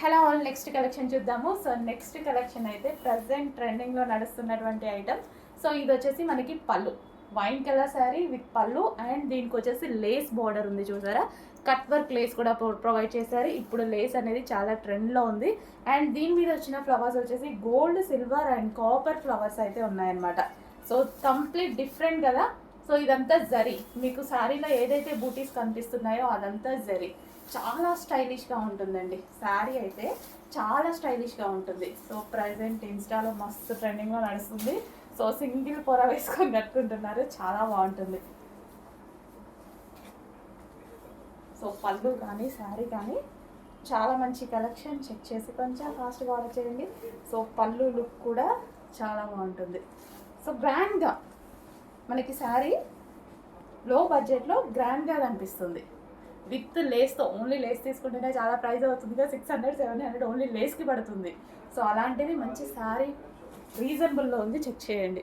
Hello all next collection చూద్దాము. So next collection అయితే present ట్రెండింగ్లో నడుస్తున్నటువంటి ఐటమ్ సో ఇది వచ్చేసి మనకి pallu. Wine colour sari with pallu and దీనికి వచ్చేసి లేస్ బార్డర్ ఉంది చూసారా? కట్ వర్క్ లేస్ కూడా ప్రొవైడ్ చేశారు. ఇప్పుడు లేస్ అనేది చాలా ట్రెండ్లో ఉంది. అండ్ దీని మీద వచ్చిన ఫ్లవర్స్ వచ్చేసి gold silver and copper flowers అయితే ఉన్నాయన్నమాట. సో కంప్లీట్ డిఫరెంట్ కదా. సో ఇదంతా జరీ. మీకు శారీలో ఏదైతే బూటీస్ కనిపిస్తున్నాయో అదంతా జరీ. చాలా స్టైలిష్గా ఉంటుందండి. శారీ అయితే చాలా స్టైలిష్గా ఉంటుంది. సో ప్రజెంట్ ఇన్స్టాలో మస్తు ట్రెండింగ్లో నడుస్తుంది. సో సింగిల్ పొర వేసుకొని కట్టుకుంటున్నారు చాలా బాగుంటుంది. సో పళ్ళు కానీ శారీ కానీ చాలా మంచి కలెక్షన్ చెక్ చేసి కొంచెం ఫాస్ట్గా ఆర్డర్ చేయండి. సో పళ్ళు లుక్ కూడా చాలా బాగుంటుంది. సో గ్రాండ్గా మనకి శారీ లో బడ్జెట్లో గ్రాండ్గా కనిపిస్తుంది. విత్ లేస్తో ఓన్లీ లేస్ తీసుకుంటేనే చాలా ప్రైస్ అవుతుంది six hundred seven hundred only లేస్కి పడుతుంది. సో అలాంటిది మంచి శారీ రీజనబుల్లో ఉంది చెక్ చేయండి.